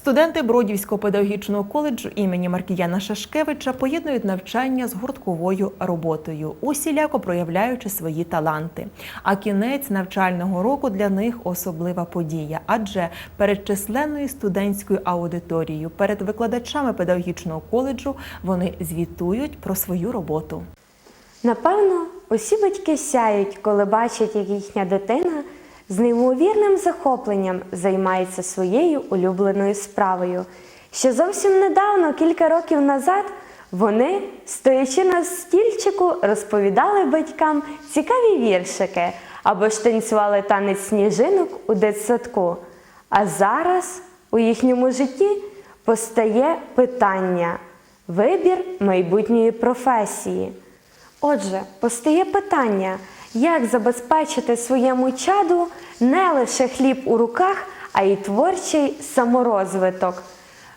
Студенти Бродівського педагогічного коледжу імені Маркіяна Шашкевича поєднують навчання з гуртковою роботою, усіляко проявляючи свої таланти. А кінець навчального року для них особлива подія, адже перед численною студентською аудиторією, перед викладачами педагогічного коледжу вони звітують про свою роботу. Напевно, усі батьки сяють, коли бачать, як їхня дитина з неймовірним захопленням займається своєю улюбленою справою. Ще зовсім недавно, кілька років назад, вони, стоячи на стільчику, розповідали батькам цікаві віршики або ж танцювали танець сніжинок у дитсадку. А зараз у їхньому житті постає питання вибір майбутньої професії. Отже, постає питання, як забезпечити своєму чаду не лише хліб у руках, а й творчий саморозвиток.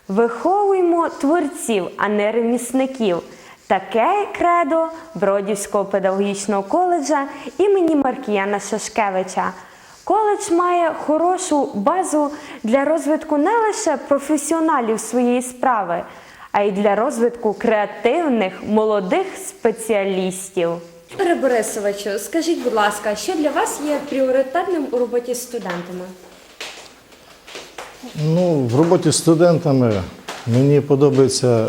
Виховуймо творців, а не ремісників. Таке кредо Бродівського педагогічного коледжа імені Маркіяна Шашкевича. Коледж має хорошу базу для розвитку не лише професіоналів своєї справи, а й для розвитку креативних молодих спеціалістів. Вікторе Борисовичу, скажіть, будь ласка, що для вас є пріоритетним у роботі з студентами? Ну, в роботі з студентами мені подобається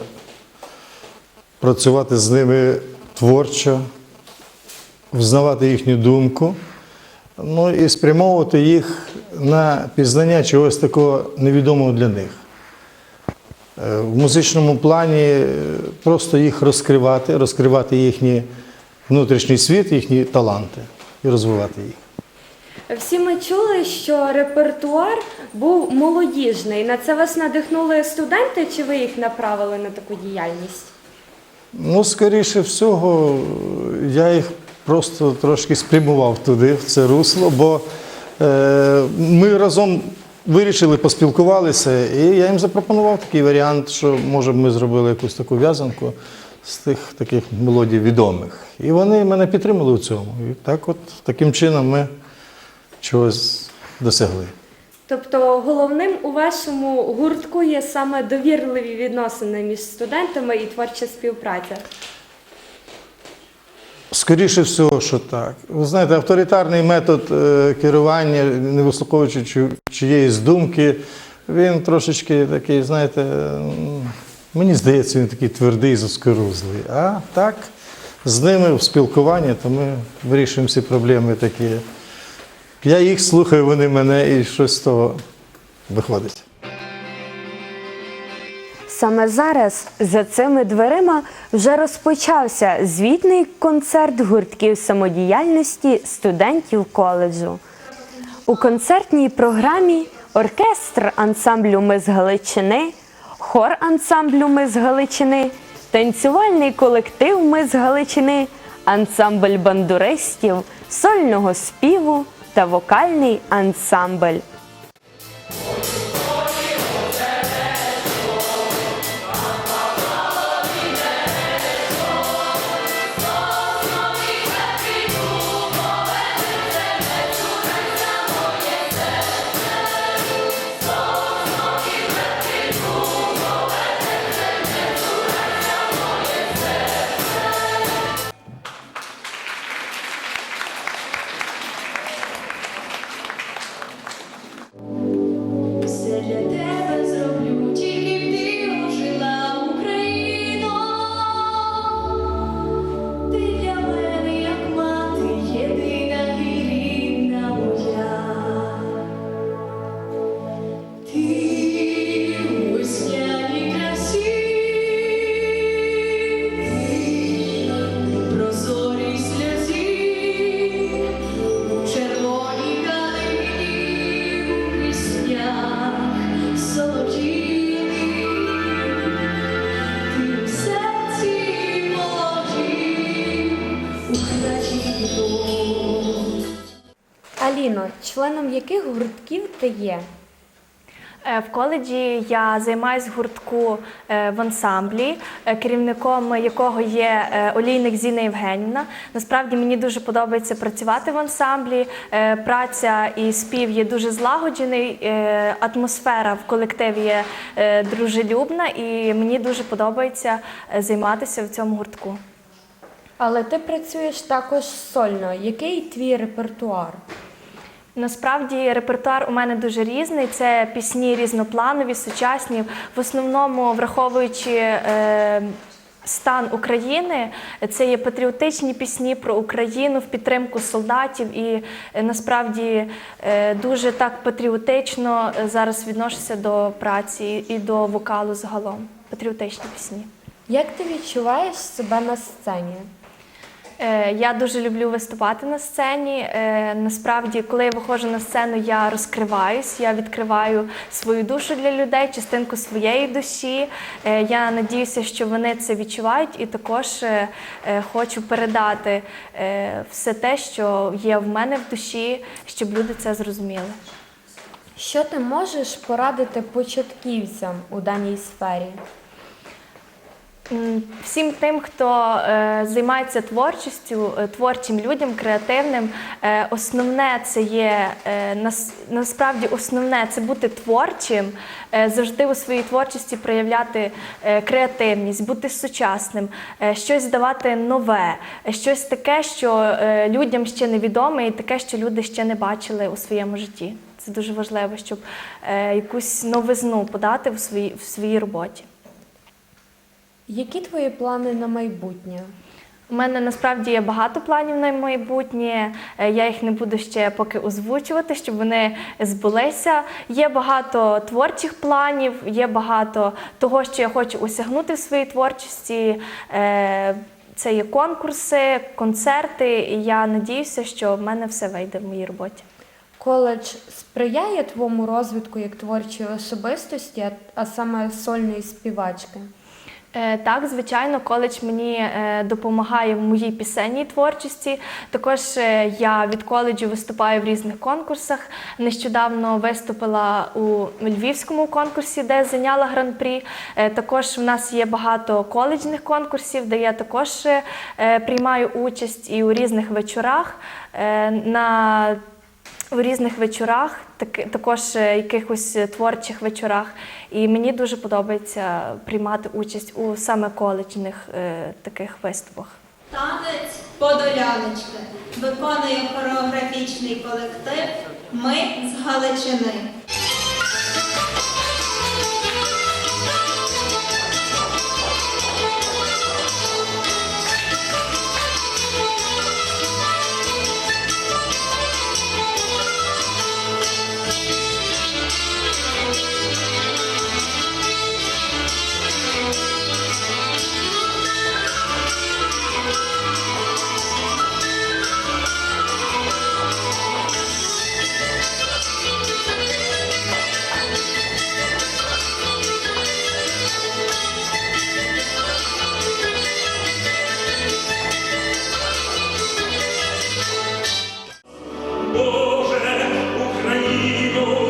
працювати з ними творчо, взнавати їхню думку, ну і спрямовувати їх на пізнання чогось такого невідомого для них. Е, В музичному плані просто їх розкривати, розкривати їхній внутрішній світ, їхні таланти і розвивати їх. Всі ми чули, що репертуар був молодіжний. На це вас надихнули студенти, чи ви їх направили на таку діяльність? Ну, скоріше всього, я їх просто трошки спрямував туди, в це русло, бо е, ми разом вирішили, поспілкувалися, і я їм запропонував такий варіант, що може б ми зробили якусь таку в'язанку з тих таких мелодій відомих. І вони мене підтримали в цьому. І так от таким чином ми чогось досягли. Тобто головним у вашому гуртку є саме довірливі відносини між студентами і творча співпраця. Скоріше всього, що так. Ви знаєте, авторитарний метод е, керування, не вислуховуючи чиєїсь думки, він трошечки такий, знаєте, мені здається, він такий твердий, заскорузлий. А так, з ними в спілкуванні, то ми вирішуємо всі проблеми такі. Я їх слухаю, вони мене, і щось з того виходить. Саме зараз за цими дверима вже розпочався звітний концерт гуртків самодіяльності студентів коледжу. У концертній програмі оркестр ансамблю Ми з Галичини, хор ансамблю Ми з Галичини, танцювальний колектив Ми з Галичини, ансамбль бандуристів, сольного співу та вокальний ансамбль. Аліно, членом яких гуртків ти є? Е, В коледжі я займаюсь гуртку е, в ансамблі, е, керівником якого є олійник Зіна Євгенівна. Насправді мені дуже подобається працювати в ансамблі. Праця і спів є дуже злагоджений, атмосфера в колективі є дружелюбна, і мені дуже подобається займатися в цьому гуртку. Але ти працюєш також сольно. Який твій репертуар? Насправді репертуар у мене дуже різний. Це пісні різнопланові, сучасні, в основному враховуючи. Е, Стан України це є патріотичні пісні про Україну в підтримку солдатів, і е, насправді е, дуже так патріотично е, зараз відношуся до праці і до вокалу загалом. Патріотичні пісні. Як ти відчуваєш себе на сцені? Е, Я дуже люблю виступати на сцені. Е, Насправді, коли я виходжу на сцену, я розкриваюсь, я відкриваю свою душу для людей, частинку своєї душі. Е, Я надіюся, що вони це відчувають, і також хочу передати все те, що є в мене в душі, щоб люди це зрозуміли. Що ти можеш порадити початківцям у даній сфері? Всім тим, хто е, займається творчістю, е, творчим людям, креативним, е, основне це є нас, насправді основне це бути творчим, завжди у своїй творчості проявляти креативність, бути сучасним, щось давати нове, щось таке, що людям ще невідоме, і таке, що люди ще не бачили у своєму житті. Це дуже важливо, щоб якусь новизну подати в своїй, в своїй роботі. Які твої плани на майбутнє? У мене насправді є багато планів на майбутнє. Е, Я їх не буду ще поки озвучувати, щоб вони збулися. Є багато творчих планів, є багато того, що я хочу осягнути в своїй творчості. Е, Це є конкурси, концерти, і я надіюся, що в мене все вийде в моїй роботі. Коледж сприяє твоєму розвитку як творчої особистості, а- а саме сольної співачки? Е, Так, звичайно, коледж мені е, допомагає в моїй пісенній творчості. Також е, я від коледжу виступаю в різних конкурсах. Нещодавно виступила у львівському конкурсі, де зайняла гран-прі. Також в нас є багато коледжних конкурсів, де я також приймаю участь і у різних вечорах. На у різних вечорах, так, також якихось творчих вечорах. І мені дуже подобається приймати участь у саме коледжних е, таких виступах. Танець Подоляночки виконує хореографічний колектив Ми з Галичини. Україну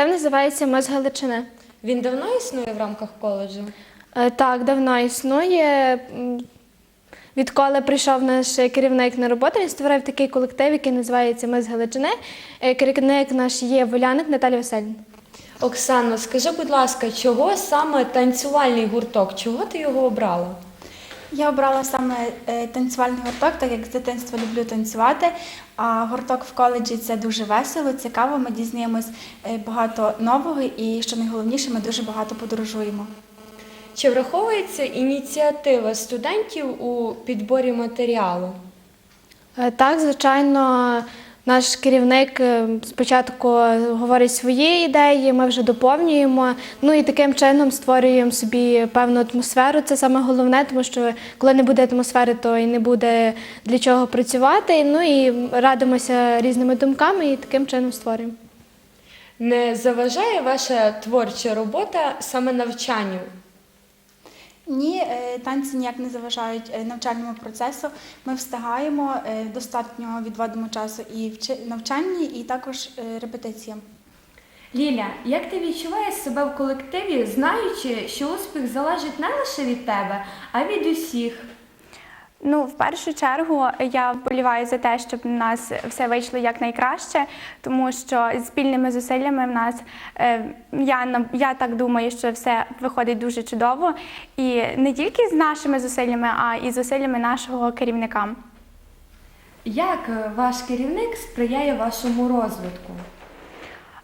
колектив називається Ми з Галичини. Він давно існує в рамках коледжу? Е, Так, давно існує. М, Відколи прийшов наш керівник на роботу, він створив такий колектив, який називається Ми з Галичини. Е, Керівник наш є Воляник Наталія Васильівна. Оксано, скажи, будь ласка, чого саме танцювальний гурток? Чого ти його обрала? Я обрала саме е, танцювальний гурток, так як з дитинства люблю танцювати. А гурток в коледжі це дуже весело, цікаво. Ми дізнаємось е, багато нового, і що найголовніше, ми дуже багато подорожуємо. Чи враховується ініціатива студентів у підборі матеріалу? Е, Так, звичайно, наш керівник е, спочатку говорить свої ідеї, ми вже доповнюємо. Ну і таким чином створюємо собі певну атмосферу. Це саме головне, тому що коли не буде атмосфери, то і не буде для чого працювати. Ну і радимося різними думками і таким чином створюємо. Не заважає ваша творча робота саме навчанню? Ні, е, танці ніяк не заважають е, навчальному процесу. Ми встигаємо, е, достатньо відводимо часу і навчанні, і також репетиціям. Ліля, як ти відчуваєш себе в колективі, знаючи, що успіх залежить не лише від тебе, а від усіх? Ну, в першу чергу я вболіваю за те, щоб у нас все вийшло якнайкраще, тому що спільними зусиллями в нас е, я я так думаю, що все виходить дуже чудово, і не тільки з нашими зусиллями, а і зусиллями нашого керівника. Як е, ваш керівник сприяє вашому розвитку?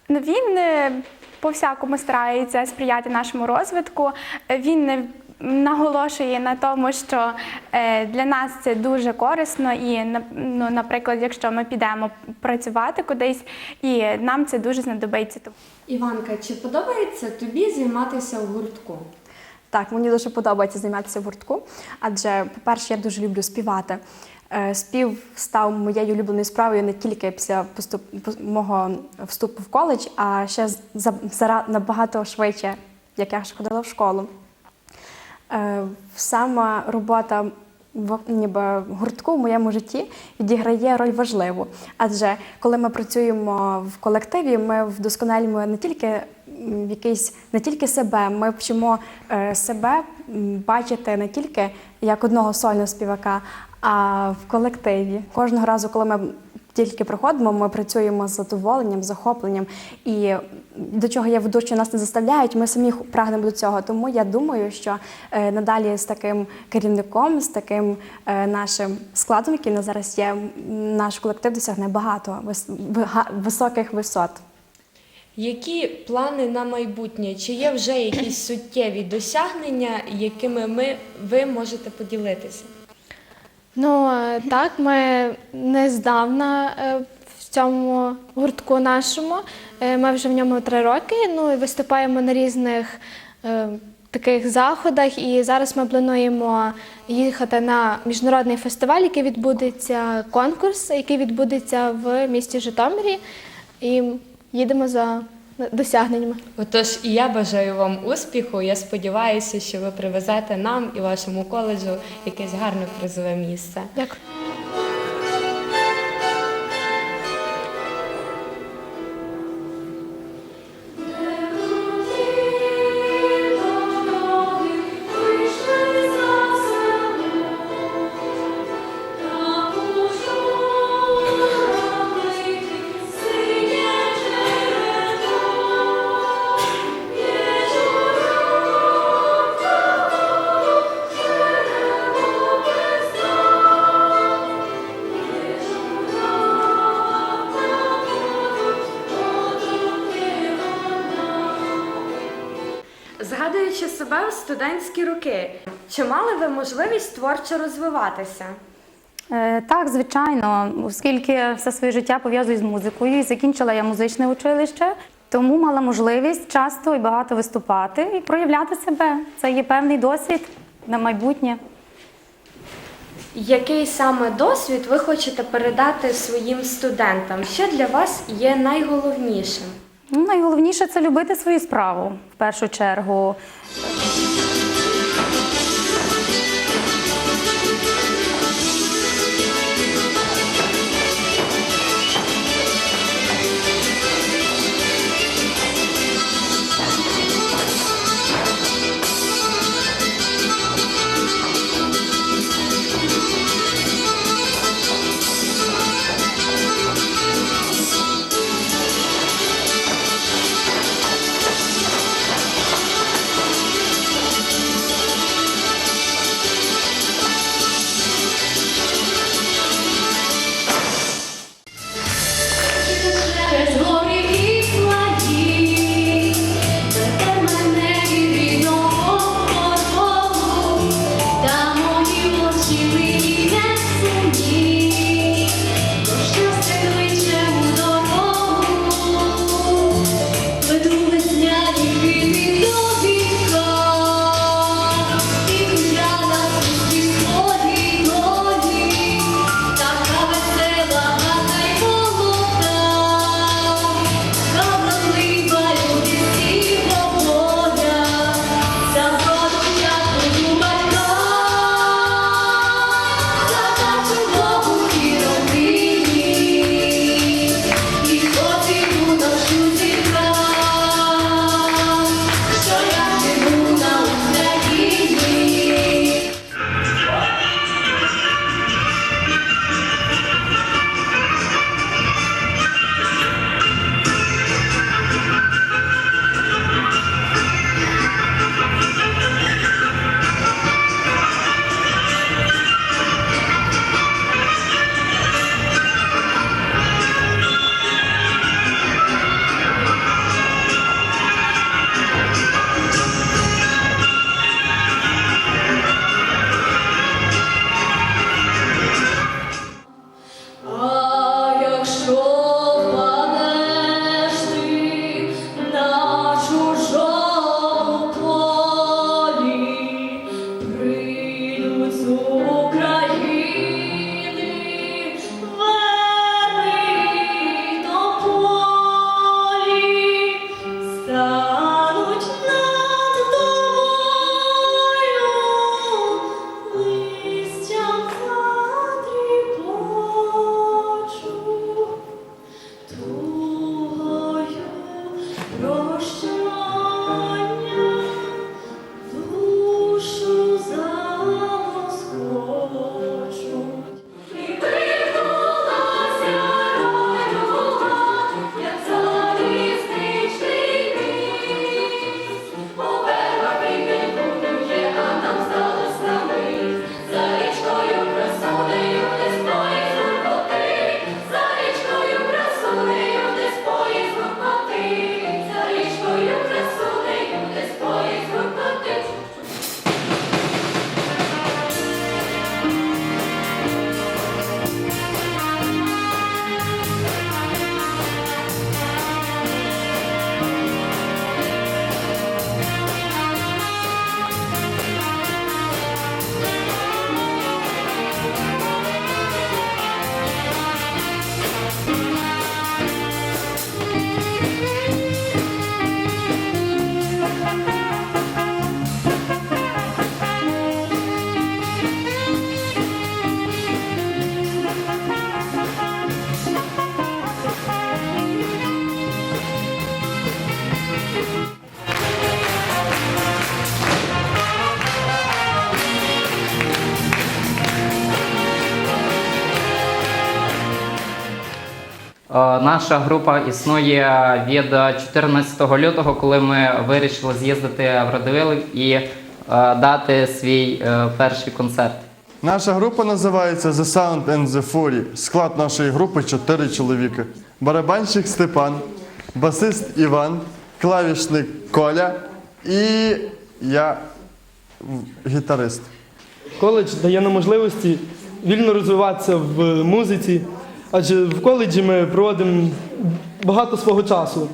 Ну, він е, по-всякому старається сприяти нашому розвитку. Він наголошує на тому, що е, для нас це дуже корисно, і на- ну, наприклад, якщо ми підемо працювати кудись, і нам це дуже знадобиться. Іванка, чи подобається тобі займатися в гуртку? Так, мені дуже подобається займатися в гуртку, адже, по-перше, я дуже люблю співати. Е, Спів став моєю улюбленою справою не тільки після поступ, мого вступу в коледж, а ще з- за, зара- набагато швидше, як я ж ходила в школу. Е, Сама робота в ніби гуртку в моєму житті відіграє роль важливу. Адже коли ми працюємо в колективі, ми вдосконалюємо не тільки якийсь не тільки себе, ми вчимо е, себе бачити не тільки як одного сольного співака, а в колективі. Кожного разу, коли ми тільки приходимо, ми працюємо з задоволенням, захопленням. І до чого я веду, що нас не заставляють, ми самі прагнемо до цього. Тому я думаю, що е, надалі з таким керівником, з таким е, нашим складом, який на зараз є, наш колектив досягне багато високих висот. Які плани на майбутнє? Чи є вже якісь суттєві досягнення, якими ми, ви можете поділитися? Ну так, ми не здавна е, в цьому гуртку нашому. Е, Ми вже в ньому три роки. Ну і виступаємо на різних е, таких заходах. І зараз ми плануємо їхати на міжнародний фестиваль, який відбудеться конкурс, який відбудеться в місті Житомирі. І їдемо за досягненнями. Отож, і я бажаю вам успіху. Я сподіваюся, що ви привезете нам і вашому коледжу якесь гарне призове місце. Дякую. Себе в студентські роки, чи мали ви можливість творчо розвиватися? Е, Так, звичайно, оскільки все своє життя пов'язую з музикою, і закінчила я музичне училище, тому мала можливість часто і багато виступати і проявляти себе. Це є певний досвід на майбутнє. Який саме досвід ви хочете передати своїм студентам? Що для вас є найголовнішим? Ну, найголовніше це любити свою справу в першу чергу. Наша група існує від 14 лютого, коли ми вирішили з'їздити в Радивилів і е, дати свій е, перший концерт. Наша група називається The Sound and the Fury. Склад нашої групи чотири чоловіки. Барабанщик Степан, басист Іван, клавішник Коля і я гітарист. Коледж дає нам можливості вільно розвиватися в музиці, адже в коледжі ми проводимо багато свого часу.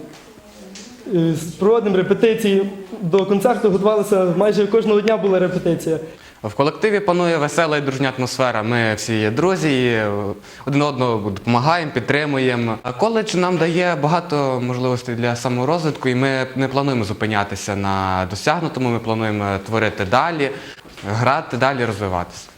Е, Проводимо репетиції. До концерту готувалися майже кожного дня була репетиція. В колективі панує весела і дружня атмосфера. Ми всі є друзі, і один одного допомагаємо, підтримуємо. Коледж нам дає багато можливостей для саморозвитку, і ми не плануємо зупинятися на досягнутому. Ми плануємо творити далі, грати далі, розвиватися.